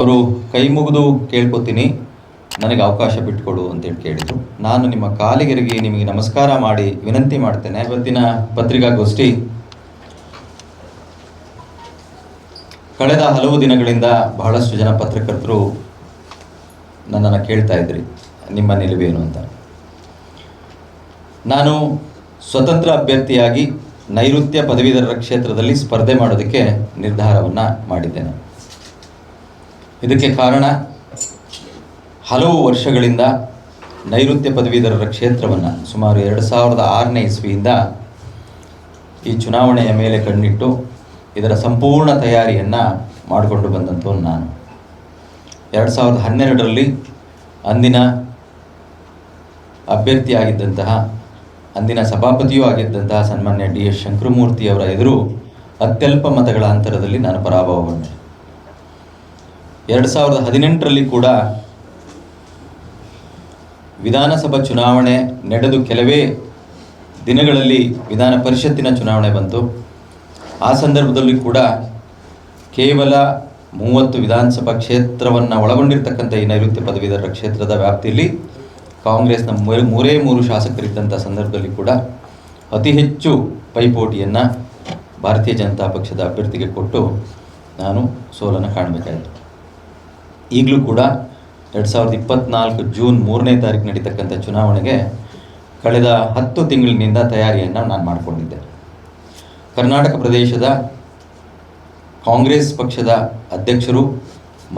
ಅವರು ಕೈ ಮುಗಿದು ಕೇಳ್ಕೊತೀನಿ. ನನಗೆ ಅವಕಾಶ ಬಿಟ್ಕೊಡು ಅಂತೇಳಿ ಕೇಳಿದರು. ನಾನು ನಿಮ್ಮ ಕಾಲಿಗೆರಿಗೆ ನಿಮಗೆ ನಮಸ್ಕಾರ ಮಾಡಿ ವಿನಂತಿ ಮಾಡ್ತೇನೆ. ಇವತ್ತಿನ ಪತ್ರಿಕಾಗೋಷ್ಠಿ ಕಳೆದ ಹಲವು ದಿನಗಳಿಂದ ಬಹಳಷ್ಟು ಜನ ಪತ್ರಕರ್ತರು ನನ್ನನ್ನು ಕೇಳ್ತಾ ಇದ್ರಿ. ನಿಮ್ಮ ನಿಲುವೇನು ಅಂತ. ನಾನು ಸ್ವತಂತ್ರ ಅಭ್ಯರ್ಥಿಯಾಗಿ ನೈಋತ್ಯ ಪದವೀಧರರ ಕ್ಷೇತ್ರದಲ್ಲಿ ಸ್ಪರ್ಧೆ ಮಾಡೋದಕ್ಕೆ ನಿರ್ಧಾರವನ್ನು ಮಾಡಿದ್ದೇನೆ. ಇದಕ್ಕೆ ಕಾರಣ ಹಲವು ವರ್ಷಗಳಿಂದ ನೈಋತ್ಯ ಪದವೀಧರರ ಕ್ಷೇತ್ರವನ್ನು ಸುಮಾರು ಎರಡು ಸಾವಿರದ ಆರನೇ ಇಸ್ವಿಯಿಂದ ಈ ಚುನಾವಣೆಯ ಮೇಲೆ ಕಣ್ಣಿಟ್ಟು ಇದರ ಸಂಪೂರ್ಣ ತಯಾರಿಯನ್ನು ಮಾಡಿಕೊಂಡು ಬಂದಂಥವನು ನಾನು. ಎರಡು ಸಾವಿರದ ಹನ್ನೆರಡರಲ್ಲಿ ಅಂದಿನ ಅಭ್ಯರ್ಥಿಯಾಗಿದ್ದಂತಹ ಅಂದಿನ ಸಭಾಪತಿಯೂ ಆಗಿದ್ದಂತಹ ಸನ್ಮಾನ್ಯ ಡಿ ಎಸ್ ಶಂಕರಮೂರ್ತಿಯವರ ಎದುರು ಅತ್ಯಲ್ಪ ಮತಗಳ ಅಂತರದಲ್ಲಿ ನಾನು ಪರಾಭವಗೊಂಡೆ. ಎರಡು ಸಾವಿರದ ಹದಿನೆಂಟರಲ್ಲಿ ಕೂಡ ವಿಧಾನಸಭಾ ಚುನಾವಣೆ ನಡೆದು ಕೆಲವೇ ದಿನಗಳಲ್ಲಿ ವಿಧಾನ ಪರಿಷತ್ತಿನ ಚುನಾವಣೆ ಬಂತು. ಆ ಸಂದರ್ಭದಲ್ಲಿ ಕೂಡ ಕೇವಲ ಮೂವತ್ತು ವಿಧಾನಸಭಾ ಕ್ಷೇತ್ರವನ್ನು ಒಳಗೊಂಡಿರ್ತಕ್ಕಂಥ ಈ ನೈಋತ್ಯ ಪದವೀಧರ ಕ್ಷೇತ್ರದ ವ್ಯಾಪ್ತಿಯಲ್ಲಿ ಕಾಂಗ್ರೆಸ್ನ ಮೂರೇ ಮೂರೇ ಶಾಸಕರಿದ್ದಂಥ ಸಂದರ್ಭದಲ್ಲಿ ಕೂಡ ಅತಿ ಹೆಚ್ಚು ಪೈಪೋಟಿಯನ್ನು ಭಾರತೀಯ ಜನತಾ ಪಕ್ಷದ ಅಭ್ಯರ್ಥಿಗೆ ಕೊಟ್ಟು ನಾನು ಸೋಲನ್ನು ಕಾಣಬೇಕಾಯಿತು. ಈಗಲೂ ಕೂಡ ಎರಡು ಸಾವಿರದ ಇಪ್ಪತ್ತ್ನಾಲ್ಕು ಜೂನ್ ಮೂರನೇ ತಾರೀಕು ನಡೀತಕ್ಕಂಥ ಚುನಾವಣೆಗೆ ಕಳೆದ ಹತ್ತು ತಿಂಗಳಿನಿಂದ ತಯಾರಿಯನ್ನು ನಾನು ಮಾಡಿಕೊಂಡಿದ್ದೆ. ಕರ್ನಾಟಕ ಪ್ರದೇಶದ ಕಾಂಗ್ರೆಸ್ ಪಕ್ಷದ ಅಧ್ಯಕ್ಷರು,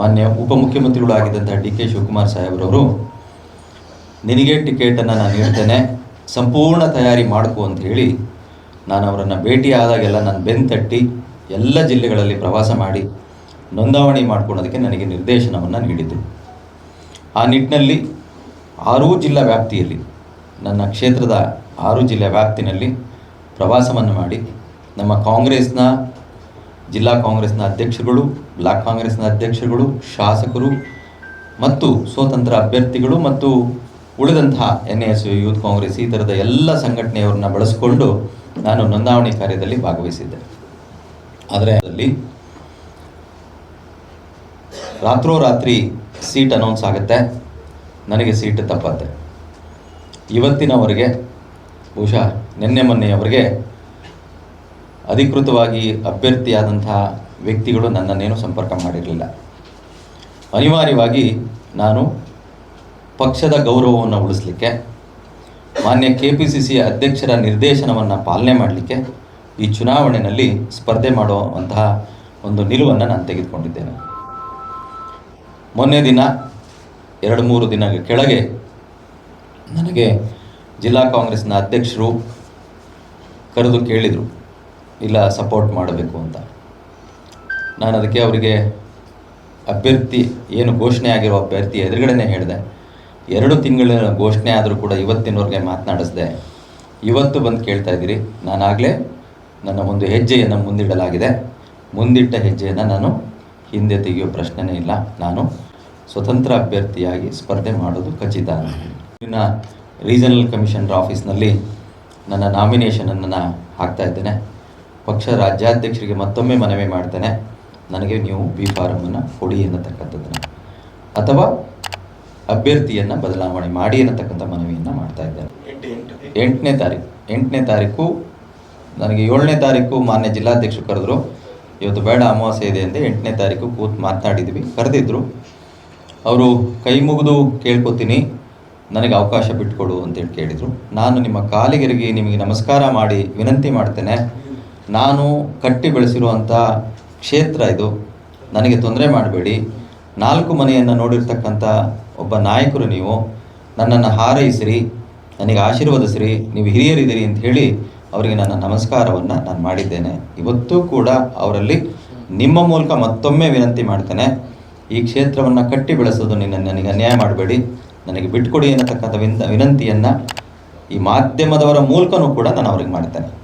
ಮಾನ್ಯ ಉಪಮುಖ್ಯಮಂತ್ರಿಗಳು ಆಗಿದ್ದಂಥ ಡಿ ಕೆ ಶಿವಕುಮಾರ್ ಸಾಹೇಬ್ರವರು ನಿನಗೆ ಟಿಕೆಟನ್ನು ನಾನು ನೀಡ್ತೇನೆ, ಸಂಪೂರ್ಣ ತಯಾರಿ ಮಾಡಿಕೊ ಅಂತ ಹೇಳಿ ನಾನು ಅವರನ್ನು ಭೇಟಿ ಆದಾಗೆಲ್ಲ ನಾನು ಬೆನ್ನು ತಟ್ಟಿ ಎಲ್ಲ ಜಿಲ್ಲೆಗಳಲ್ಲಿ ಪ್ರವಾಸ ಮಾಡಿ ನೋಂದಾವಣಿ ಮಾಡ್ಕೊಳ್ಳೋದಕ್ಕೆ ನನಗೆ ನಿರ್ದೇಶನವನ್ನು ನೀಡಿದರು ಆ ನಿಟ್ಟಿನಲ್ಲಿ ಆರೂ ಜಿಲ್ಲಾ ವ್ಯಾಪ್ತಿಯಲ್ಲಿ, ನನ್ನ ಕ್ಷೇತ್ರದ ಆರು ಜಿಲ್ಲೆ ವ್ಯಾಪ್ತಿನಲ್ಲಿ ಪ್ರವಾಸವನ್ನು ಮಾಡಿ ನಮ್ಮ ಕಾಂಗ್ರೆಸ್ನ, ಜಿಲ್ಲಾ ಕಾಂಗ್ರೆಸ್ನ ಅಧ್ಯಕ್ಷರುಗಳು, ಬ್ಲಾಕ್ ಕಾಂಗ್ರೆಸ್ನ ಅಧ್ಯಕ್ಷರುಗಳು, ಶಾಸಕರು ಮತ್ತು ಸ್ವತಂತ್ರ ಅಭ್ಯರ್ಥಿಗಳು ಮತ್ತು ಉಳಿದಂತಹ N S U Youth Congress ಈ ಥರದ ಎಲ್ಲ ಸಂಘಟನೆಯವ್ರನ್ನ ಬಳಸಿಕೊಂಡು ನಾನು ನೋಂದಾವಣಿ ಕಾರ್ಯದಲ್ಲಿ ಭಾಗವಹಿಸಿದ್ದೆ. ಆದರೆ ಅದರಲ್ಲಿ ರಾತ್ರೋರಾತ್ರಿ ಸೀಟ್ ಅನೌನ್ಸ್ ಆಗುತ್ತೆ. ನನಗೆ ಸೀಟ್ ತಪ್ಪತ್ತೆ ಇವತ್ತಿನವರೆಗೆ ಬಹುಶಃ ನಿನ್ನೆ ಮೊನ್ನೆಯವರೆಗೆ ಅಧಿಕೃತವಾಗಿ ಅಭ್ಯರ್ಥಿಯಾದಂತಹ ವ್ಯಕ್ತಿಗಳು ನನ್ನನ್ನೇನು ಸಂಪರ್ಕ ಮಾಡಿರಲಿಲ್ಲ. ಅನಿವಾರ್ಯವಾಗಿ ನಾನು ಪಕ್ಷದ ಗೌರವವನ್ನು ಉಳಿಸಲಿಕ್ಕೆ, ಮಾನ್ಯ ಕೆ ಪಿ ಸಿ ಸಿ ಅಧ್ಯಕ್ಷರ ನಿರ್ದೇಶನವನ್ನು ಪಾಲನೆ ಮಾಡಲಿಕ್ಕೆ ಈ ಚುನಾವಣೆಯಲ್ಲಿ ಸ್ಪರ್ಧೆ ಮಾಡುವಂತಹ ಒಂದು ನಿಲುವನ್ನು ನಾನು ತೆಗೆದುಕೊಂಡಿದ್ದೇನೆ. ಮೊನ್ನೆ ದಿನ, ಎರಡು ಮೂರು ದಿನ ಕೆಳಗೆ ನನಗೆ ಜಿಲ್ಲಾ ಕಾಂಗ್ರೆಸ್ನ ಅಧ್ಯಕ್ಷರು ಕರೆದು ಕೇಳಿದರು, ಇಲ್ಲ ಸಪೋರ್ಟ್ ಮಾಡಬೇಕು ಅಂತ. ನಾನು ಅದಕ್ಕೆ ಅವರಿಗೆ ಅಭ್ಯರ್ಥಿ, ಏನು ಘೋಷಣೆ ಆಗಿರೋ ಅಭ್ಯರ್ಥಿ ಎದುರುಗಡೆನೇ ಹೇಳಿದೆ. ಎರಡು ತಿಂಗಳ ಘೋಷಣೆ ಆದರೂ ಕೂಡ ಇವತ್ತಿನವ್ರಿಗೆ ಮಾತನಾಡಿಸ್ದೆ, ಇವತ್ತು ಬಂದು ಕೇಳ್ತಾ ಇದ್ದೀರಿ. ನಾನಾಗಲೇ ನನ್ನ ಒಂದು ಹೆಜ್ಜೆಯನ್ನು ಮುಂದಿಡಲಾಗಿದೆ. ಮುಂದಿಟ್ಟ ಹೆಜ್ಜೆಯನ್ನು ನಾನು ಹಿಂದೆ ತೆಗೆಯೋ ಪ್ರಶ್ನೆನೇ ಇಲ್ಲ. ನಾನು ಸ್ವತಂತ್ರ ಅಭ್ಯರ್ಥಿಯಾಗಿ ಸ್ಪರ್ಧೆ ಮಾಡೋದು ಖಚಿತ. ಇನ್ನು ರೀಜನಲ್ ಕಮಿಷನರ್ ಆಫೀಸ್ನಲ್ಲಿ ನನ್ನ ನಾಮಿನೇಷನನ್ನು ನಾನು ಹಾಕ್ತಾ ಇದ್ದೇನೆ. ಪಕ್ಷ ರಾಜ್ಯಾಧ್ಯಕ್ಷರಿಗೆ ಮತ್ತೊಮ್ಮೆ ಮನವಿ ಮಾಡ್ತೇನೆ. ನನಗೆ ನೀವು ಬಿ ಫಾರಮನ್ನು ಕೊಡಿ ಎನ್ನತಕ್ಕಂಥದ್ದನ್ನು ಅಥವಾ ಅಭ್ಯರ್ಥಿಯನ್ನು ಬದಲಾವಣೆ ಮಾಡಿ ಎನ್ನತಕ್ಕಂಥ ಮನವಿಯನ್ನು ಮಾಡ್ತಾ ಇದ್ದೇನೆ. ಎಂಟನೇ ತಾರೀಕು. ಎಂಟನೇ ತಾರೀಕು, ನನಗೆ ಏಳನೇ ತಾರೀಕು ಮಾನ್ಯ ಜಿಲ್ಲಾಧ್ಯಕ್ಷರು ಕರೆದ್ರು. ಇವತ್ತು ಬೇಡ ಅಮಾವಾಸ್ಯೆ ಇದೆ ಅಂತ ಎಂಟನೇ ತಾರೀಕು ಕೂತು ಮಾತನಾಡಿದ್ವಿ. ಕರೆದಿದ್ರು. ಅವರು, ಕೈ ಮುಗಿದು ಕೇಳ್ಕೊತೀನಿ. ನನಗೆ ಅವಕಾಶ ಬಿಟ್ಕೊಡು ಅಂತೇಳಿ ಕೇಳಿದರು. ನಾನು ನಿಮ್ಮ ಕಾಲಿಗೆರಿಗೆ ನಿಮಗೆ ನಮಸ್ಕಾರ ಮಾಡಿ ವಿನಂತಿ ಮಾಡ್ತೇನೆ. ನಾನು ಕಟ್ಟಿ ಬೆಳೆಸಿರುವಂಥ ಕ್ಷೇತ್ರ ಇದು. ನನಗೆ ತೊಂದರೆ ಮಾಡಬೇಡಿ. ನಾಲ್ಕು ಮನೆಯನ್ನು ನೋಡಿರ್ತಕ್ಕಂಥ ಒಬ್ಬ ನಾಯಕರು ನೀವು. ನನ್ನನ್ನು ಹಾರೈಸಿರಿ. ನನಗೆ ಆಶೀರ್ವದಿಸಿರಿ ನೀವು ಹಿರಿಯರಿದ್ದೀರಿ ಅಂತ ಹೇಳಿ ಅವರಿಗೆ ನನ್ನ ನಮಸ್ಕಾರವನ್ನು ನಾನು ಮಾಡಿದ್ದೇನೆ. ಇವತ್ತೂ ಕೂಡ ಅವರಲ್ಲಿ ನಿಮ್ಮ ಮೂಲಕ ಮತ್ತೊಮ್ಮೆ ವಿನಂತಿ ಮಾಡ್ತೇನೆ. ಈ ಕ್ಷೇತ್ರವನ್ನು ಕಟ್ಟಿ ಬೆಳೆಸೋದು ನಿನ್ನ ನನಗೆ ಅನ್ಯಾಯ ಮಾಡಬೇಡಿ. ನನಗೆ ಬಿಟ್ಕೊಡಿ ಅನ್ನತಕ್ಕಂಥ ವಿನ, ವಿನಂತಿಯನ್ನು ಈ ಮಾಧ್ಯಮದವರ ಮೂಲಕನೂ ಕೂಡ ನಾನು ಅವ್ರಿಗೆ ಮಾಡ್ತೇನೆ.